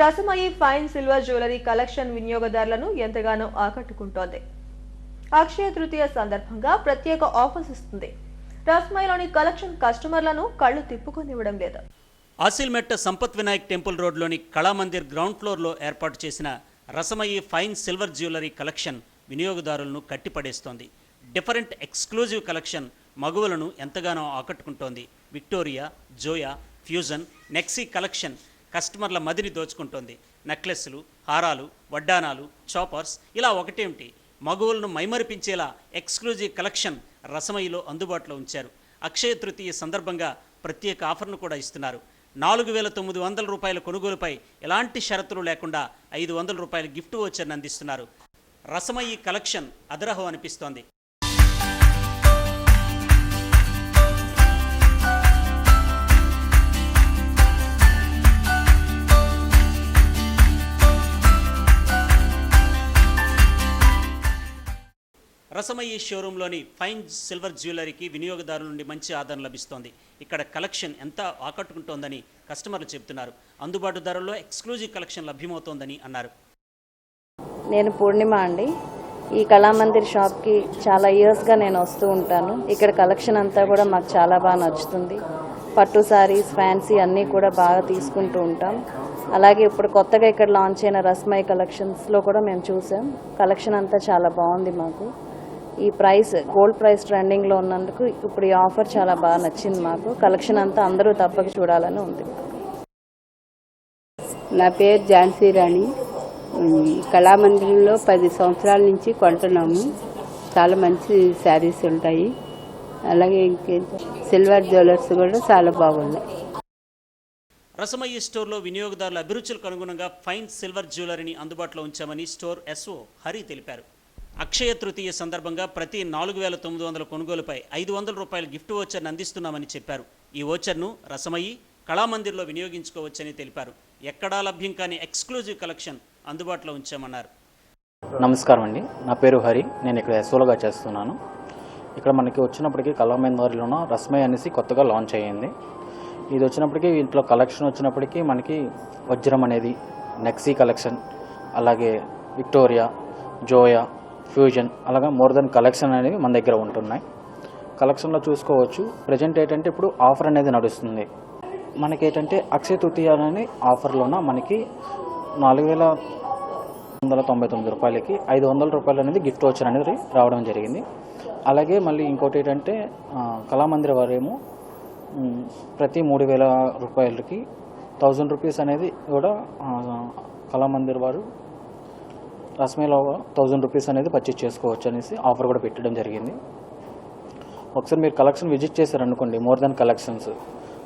Rasamayi fine silver jewellery collection వినియోగదారులను ఎంతగానో ఆకట్టుకుంటోంది. అక్షయ తృతీయ సందర్భంగా ప్రత్యేక ఆఫర్స్ ఇస్తుంది. రసమయిలోని కలెక్షన్ కస్టమర్లను కళ్ళు తిప్పుకొనివ్వడం లేదు. ఆసిల్మెట్ట సంపత్ వినాయక్ టెంపుల్ రోడ్లోని కళామందిర్ గ్రౌండ్ ఫ్లోర్లో ఏర్పాటు చేసిన Rasamayi fine silver jewellery collection వినియోగదారులను కట్టిపడేస్తోంది. డిఫరెంట్ ఎక్స్క్లూజివ్ కలెక్షన్ మగువలను ఎంతగానో ఆకట్టుకుంటోంది. Victoria Zoya fusion Nexi collection కస్టమర్ల మదిని దోచుకుంటోంది. నెక్లెస్లు హారాలు వడ్డానాలు చాపర్స్ ఇలా ఒకటేమిటి? మగువులను మైమరిపించేలా ఎక్స్క్లూజివ్ కలెక్షన్ రసమయిలో అందుబాటులో ఉంచారు. అక్షయ తృతీయ సందర్భంగా ప్రత్యేక ఆఫర్ను కూడా ఇస్తున్నారు. నాలుగు వేల తొమ్మిది వందల రూపాయల కొనుగోలుపై ఎలాంటి షరతులు లేకుండా ఐదు వందల రూపాయల గిఫ్ట్ ఓచర్ని అందిస్తున్నారు. రసమయి కలెక్షన్ అదరహం అనిపిస్తోంది. రసమయ్యి షోరూంలోని ఫైన్ సిల్వర్ జ్యువెలరీకి వినియోగదారుల నుండి మంచి ఆదరణ లభిస్తోంది. ఇక్కడ కలెక్షన్ ఎంత ఆకట్టుకుంటోందని కస్టమర్లు చెబుతున్నారు. అందుబాటు ధరల్లో ఎక్స్క్లూజివ్ కలెక్షన్ లభ్యమవుతోందని అన్నారు. నేను పూర్ణిమ అండి. ఈ కళామందిర్ షాప్కి చాలా ఇయర్స్గా నేను వస్తూ ఉంటాను. ఇక్కడ కలెక్షన్ అంతా కూడా మాకు చాలా బాగా నచ్చుతుంది. పట్టు సారీస్ ఫ్యాన్సీ అన్నీ కూడా బాగా తీసుకుంటూ ఉంటాం. అలాగే ఇప్పుడు కొత్తగా ఇక్కడ లాంచ్ అయిన రస్మై కలెక్షన్స్లో కూడా మేము చూసాం. కలెక్షన్ అంతా చాలా బాగుంది మాకు. ఈ ప్రైస్ గోల్డ్ ప్రైస్ ట్రెండింగ్లో ఉన్నందుకు ఇప్పుడు ఈ ఆఫర్ చాలా బాగా నచ్చింది మాకు. కలెక్షన్ అంతా అందరూ తప్పక చూడాలని ఉంది. నా పేరు ఝాన్సీ రాణి. కళామందిరంలో పది సంవత్సరాల నుంచి కొంటున్నాము. చాలా మంచి శారీస్ ఉంటాయి. అలాగే ఇంకేంటి సిల్వర్ జ్యువెలర్స్ కూడా చాలా బాగున్నాయి. రసమయ్యి స్టోర్లో వినియోగదారుల అభిరుచులకు అనుగుణంగా ఫైన్ సిల్వర్ జ్యువెలరీని అందుబాటులో ఉంచామని స్టోర్ ఎస్ఓ హరి తెలిపారు. అక్షయ తృతీయ సందర్భంగా ప్రతి నాలుగు వేల తొమ్మిది వందల కొనుగోలుపై ఐదు వందల రూపాయల గిఫ్ట్ ఓచర్ను అందిస్తున్నామని చెప్పారు. ఈ ఓచర్ను రసమయ్యి కళామందిర్లో వినియోగించుకోవచ్చని తెలిపారు. ఎక్కడా లభ్యం కాని ఎక్స్క్లూజివ్ కలెక్షన్ అందుబాటులో ఉంచామన్నారు. నమస్కారం అండి. నా పేరు హరి. నేను ఇక్కడ ఎస్ఓలుగా చేస్తున్నాను. ఇక్కడ మనకి వచ్చినప్పటికీ కళామందిర్లోన రసమై అనేసి కొత్తగా లాంచ్ అయ్యింది. ఇది వచ్చినప్పటికీ ఇంట్లో కలెక్షన్ వచ్చినప్పటికీ మనకి వజ్రం అనేది నెక్సీ కలెక్షన్ అలాగే విక్టోరియా జోయా ఫ్యూజన్ అలాగా మోర్ దెన్ కలెక్షన్ అనేవి మన దగ్గర ఉంటున్నాయి. కలెక్షన్లో చూసుకోవచ్చు. ప్రజెంట్ ఏంటంటే ఇప్పుడు ఆఫర్ అనేది నడుస్తుంది. మనకి ఏంటంటే అక్షయ తృతీయ అనే ఆఫర్లోన మనకి నాలుగు వేల వందల తొంభై తొమ్మిది రూపాయలకి ఐదు వందల రూపాయలు అనేది గిఫ్ట్ వచ్చర్ అనేది రావడం జరిగింది. అలాగే మళ్ళీ ఇంకోటి ఏంటంటే కళామందిర్ కళామందిర వారేమో ప్రతి మూడు వేల రూపాయలకి థౌజండ్ రూపీస్ అనేది కూడా కళామందిర్ వారు రస్మేలో థౌజండ్ రూపీస్ అనేది పర్చేస్ చేసుకోవచ్చు అనేసి ఆఫర్ కూడా పెట్టడం జరిగింది. ఒకసారి మీరు కలెక్షన్ విజిట్ చేశారనుకోండి మోర్ దెన్ కలెక్షన్స్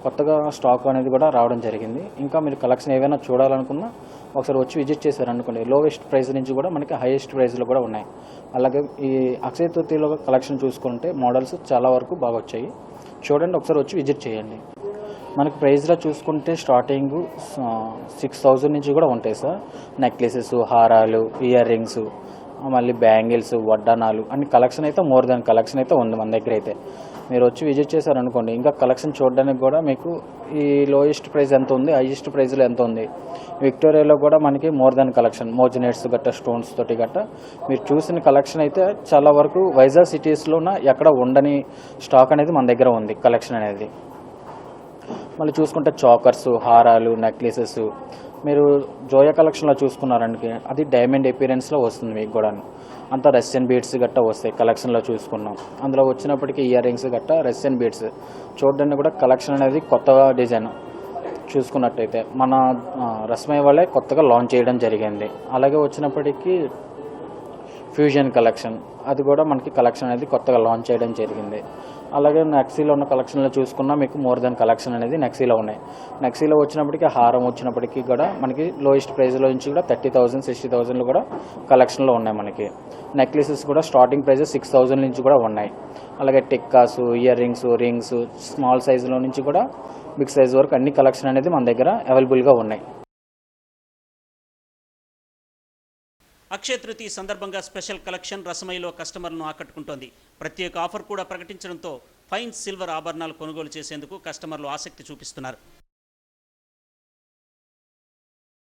కొత్తగా స్టాక్ అనేది కూడా రావడం జరిగింది. ఇంకా మీరు కలెక్షన్ ఏవైనా చూడాలనుకున్నా ఒకసారి వచ్చి విజిట్ చేశారనుకోండి లోవెస్ట్ ప్రైస్ నుంచి కూడా మనకి హైయెస్ట్ ప్రైస్లో కూడా ఉన్నాయి. అలాగే ఈ అక్షయ తృతీయలో కలెక్షన్ చూసుకుంటే మోడల్స్ చాలా వరకు బాగా వచ్చాయి. చూడండి ఒకసారి వచ్చి విజిట్ చేయండి. మనకి ప్రైస్లో చూసుకుంటే స్టార్టింగ్ సిక్స్ థౌజండ్ నుంచి కూడా ఉంటాయి సార్. నెక్లెసెస్ హారాలు ఇయర్ రింగ్స్ మళ్ళీ బ్యాంగిల్స్ వడ్డానాలు అన్ని కలెక్షన్ అయితే మోర్ దాన్ కలెక్షన్ అయితే ఉంది మన దగ్గర అయితే. మీరు వచ్చి విజిట్ చేశారనుకోండి ఇంకా కలెక్షన్ చూడడానికి కూడా మీకు ఈ లోయెస్ట్ ప్రైస్ ఎంత ఉంది హైయెస్ట్ ప్రైస్లో ఎంత ఉంది. విక్టోరియాలో కూడా మనకి మోర్ దాన్ కలెక్షన్ మోజినేట్స్ గట్ట స్టోన్స్ తోటి గట్ట. మీరు చూసిన కలెక్షన్ అయితే చాలా వరకు వైజాగ్ సిటీస్లోన ఎక్కడ ఉండని స్టాక్ అనేది మన దగ్గర ఉంది కలెక్షన్ అనేది. మళ్ళీ చూసుకుంటే చాకర్స్ హారాలు నెక్లెసెస్ మీరు జోయా కలెక్షన్లో చూసుకున్నారంటే అది డైమండ్ ఎపీరెన్స్లో వస్తుంది మీకు కూడా అంతా రష్యన్ బీడ్స్ గట్టా వస్తాయి కలెక్షన్లో చూసుకున్నాం. అందులో వచ్చినప్పటికీ ఇయర్ రింగ్స్ గట్టా రష్యన్ బీడ్స్ చూడడానికి కూడా కలెక్షన్ అనేది కొత్తగా డిజైన్ చూసుకున్నట్టయితే మన రస్మయ్య వాళ్ళే కొత్తగా లాంచ్ చేయడం జరిగింది. అలాగే వచ్చినప్పటికీ ఫ్యూజన్ కలెక్షన్ అది కూడా మనకి కలెక్షన్ అనేది కొత్తగా లాంచ్ చేయడం జరిగింది. అలాగే నెక్సీలో ఉన్న కలెక్షన్లో చూసుకున్నా మీకు మోర్ దెన్ కలెక్షన్ అనేది నెక్సీలో ఉన్నాయి. నెక్సీలో వచ్చినప్పటికీ హారం వచ్చినప్పటికీ కూడా మనకి లోయెస్ట్ ప్రైస్లో నుంచి కూడా థర్టీ థౌసండ్ సిక్స్టీ థౌసండ్లో కూడా కలెక్షన్లో ఉన్నాయి మనకి. నెక్లెసెస్ కూడా స్టార్టింగ్ ప్రైజెస్ సిక్స్ థౌసండ్ నుంచి కూడా ఉన్నాయి. అలాగే tikkas earrings rings small సైజులో నుంచి కూడా బిగ్ సైజ్ వరకు అన్ని కలెక్షన్ అనేది మన దగ్గర అవైలబుల్గా ఉన్నాయి. అక్షయ తృతీయ సందర్భంగా స్పెషల్ కలెక్షన్ రసమయిలో కస్టమర్లను ఆకట్టుకుంటోంది. ప్రత్యేక ఆఫర్ కూడా ప్రకటించడంతో ఫైన్ సిల్వర్ ఆభరణాలు కొనుగోలు చేసేందుకు కస్టమర్లు ఆసక్తి చూపిస్తున్నారు.